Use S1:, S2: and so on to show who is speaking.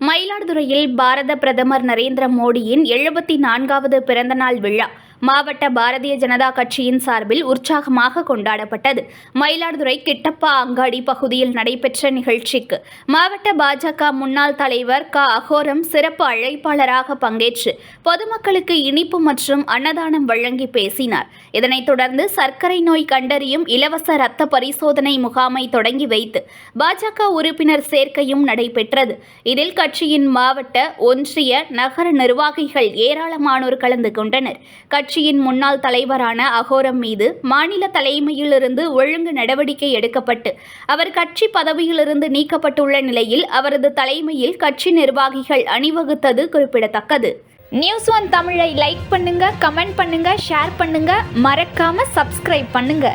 S1: மயிலாடுதுறையில் பாரத பிரதமர் நரேந்திர மோடியின் எழுபத்தி நான்காவது பிறந்தநாள் விழா. மாவட்ட பாரதிய ஜனதா கட்சியின் சார்பில் உற்சாகமாக கொண்டாடப்பட்டது. மயிலாடுதுறை கிட்டப்பா அங்காடி பகுதியில் நடைபெற்ற நிகழ்ச்சிக்கு மாவட்ட பாஜக முன்னாள் தலைவர் க. அகோரம் சிறப்பு அழைப்பாளராக பங்கேற்று பொதுமக்களுக்கு இனிப்பு மற்றும் அன்னதானம் வழங்கி பேசினார். இதனைத் தொடர்ந்து சர்க்கரை நோய் கண்டறியும் இலவச இரத்த பரிசோதனை முகாமை தொடங்கி வைத்து பாஜக உறுப்பினர் சேர்க்கையும் நடைபெற்றது. இதில் கட்சியின் மாவட்ட ஒன்றிய நகர நிர்வாகிகள் ஏராளமானோர் கலந்து கொண்டனர். கட்சியின் முன்னாள் தலைவரான அகோரம் மீது மாநில தலைமையிலிருந்து ஒழுங்கு நடவடிக்கை எடுக்கப்பட்டு அவர் கட்சி பதவியிலிருந்து நீக்கப்பட்டுள்ள நிலையில் அவரது தலைமையில் கட்சி நிர்வாகிகள் அணிவகுத்தது குறிப்பிடத்தக்கது. நியூஸ் ஒன் தமிழை லைக் பண்ணுங்க கமெண்ட் பண்ணுங்க ஷேர் பண்ணுங்க. மறக்காம சப்ஸ்கிரைப் பண்ணுங்க.